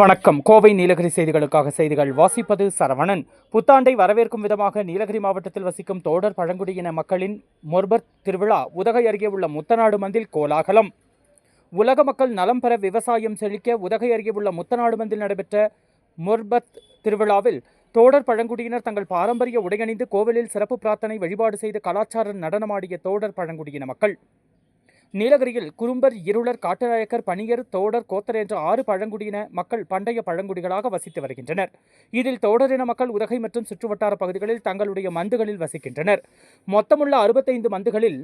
வணக்கம். கோவை நீலகிரி செய்திகளுக்காக செய்திகள். வாசிப்பது சரவணன். புத்தாண்டை வரவேற்கும் விதமாக நீலகிரி மாவட்டத்தில் வசிக்கும் தோடர் பழங்குடியின மக்களின் மொர்பத் திருவிழா உதகை அருகே உள்ள முத்தநாடு மந்தில் கோலாகலம். உலக மக்கள் நலம் பெற விவசாயம் செழிக்க உதகை அருகே உள்ள முத்தநாடு மந்தில் நடைபெற்ற மொர்பத் திருவிழாவில் தோடர் பழங்குடியினர் தங்கள் பாரம்பரிய உடையணிந்து கோவிலில் சிறப்பு பிரார்த்தனை வழிபாடு செய்து கலாச்சார நடனமாடிய தோடர் பழங்குடியின மக்கள். நீலகிரியில் குறும்பர் இருளர் காட்டுநாயக்கர் பணியர் தோடர் கோத்தர் என்ற ஆறு பழங்குடியின மக்கள் பண்டைய பழங்குடிகளாக வசித்து வருகின்றனர். இதில் தோடரின மக்கள் உதகை மற்றும் சுற்றுவட்டார பகுதிகளில் தங்களுடைய மந்துகளில் வசிக்கின்றனர். மொத்தமுள்ள அறுபத்தைந்து மந்துகளில்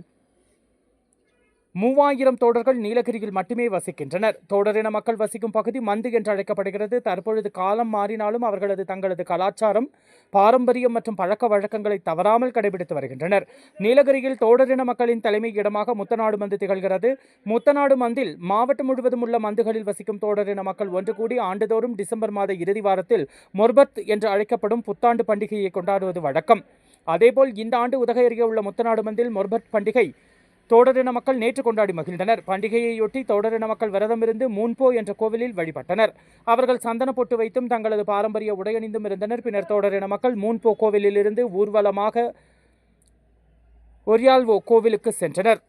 மூவாயிரம் தோடர்கள் நீலகிரியில் மட்டுமே வசிக்கின்றனர். தோடரின மக்கள் வசிக்கும் பகுதி மந்து என்று அழைக்கப்படுகிறது. தற்பொழுது காலம் மாறினாலும் அவர்களது தங்களது கலாச்சாரம் பாரம்பரியம் மற்றும் பழக்க வழக்கங்களை தவறாமல் கடைபிடித்து வருகின்றனர். நீலகிரியில் தோடரின மக்களின் தலைமை இடமாக முத்தநாடு மந்து திகழ்கிறது. முத்தநாடு மந்தில் மாவட்டம் முழுவதும் உள்ள மந்துகளில் வசிக்கும் தோடரின மக்கள் ஒன்று கூடி ஆண்டுதோறும் டிசம்பர் மாத இறுதி வாரத்தில் மொர்பத் என்று அழைக்கப்படும் புத்தாண்டு பண்டிகையை கொண்டாடுவது வழக்கம். அதேபோல் இந்த ஆண்டு உதகை அருகே உள்ள முத்தநாடு மந்தில் மொர்பத் பண்டிகை தோடரின மக்கள் நேற்று கொண்டாடி மகிழ்ந்தனர். பண்டிகையையொட்டி தோடரின மக்கள் விரதமிருந்து மூன்போ என்ற கோவிலில் வழிபட்டனர். அவர்கள் சந்தன பொட்டு வைத்தும் தங்களது பாரம்பரிய உடையணிந்தும் இருந்தனர். பின்னர் தோடரின மக்கள் மூன்போ கோவிலிலிருந்து ஊர்வலமாக ஒரியால்வோ கோவிலுக்கு சென்றனர்.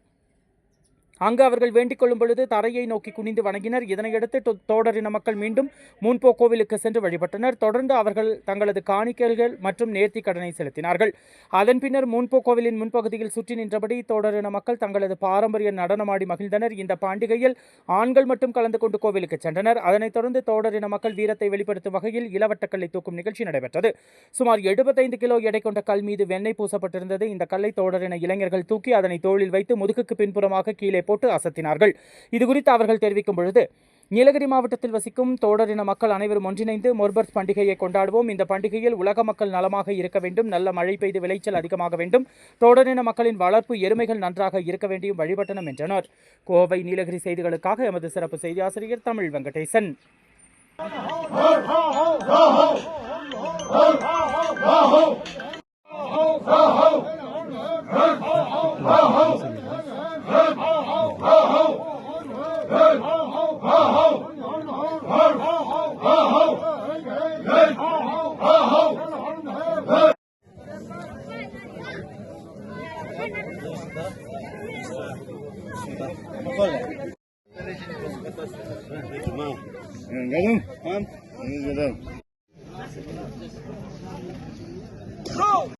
அங்கு அவர்கள் வேண்டிக் கொள்ளும் பொழுது தரையை நோக்கி குனிந்து வணங்கினர். இதனையடுத்து தோடரின மக்கள் மீண்டும் முன்போ கோவிலுக்கு சென்று வழிபட்டனர். தொடர்ந்து அவர்கள் தங்களது காணிக்கைகள் மற்றும் நேர்த்தி கடனை செலுத்தினார்கள். அதன் பின்னர் முன்போ கோவிலின் முன்பகுதியில் சுற்றி நின்றபடி தோடரின மக்கள் தங்களது பாரம்பரிய நடனமாடி மகிழ்ந்தனர். இந்த பண்டிகையில் ஆண்கள் மட்டும் கலந்து கொண்டு கோவிலுக்கு சென்றனர். அதனைத் தொடர்ந்து தோடரின மக்கள் வீரத்தை வெளிப்படுத்தும் வகையில் இளவட்டக்கல்லை தூக்கும் நிகழ்ச்சி நடைபெற்றது. சுமார் 75 கிலோ எடை கொண்ட கல் மீது வெண்ணெய் பூசப்பட்டிருந்தது. இந்த கல்லை தோடரின இளைஞர்கள் தூக்கி அதனை தோளில் வைத்து முதுகுக்கு பின்புறமாக கீழே போட்டு அசத்தினார்கள். இதுகுறித்து அவர்கள் தெரிவிக்கும் பொழுது நீலகிரி மாவட்டத்தில் வசிக்கும் தோடரின மக்கள் அனைவரும் ஒன்றிணைந்து மொர்பர்த் பண்டிகையை கொண்டாடுவோம். இந்த பண்டிகையில் உலக மக்கள் நலமாக இருக்க வேண்டும். நல்ல மழை பெய்து விளைச்சல் அதிகமாக வேண்டும். தோடரின மக்களின் வளர்ப்பு எருமைகள் நன்றாக இருக்க வேண்டியும் வழிபட்டனம் என்றனர். கோவை நீலகிரி செய்திகளுக்காக எமது சிறப்பு செய்தி ஆசிரியர் Tamil Venkatesan. Gelin. Tamam. Gelin. Go!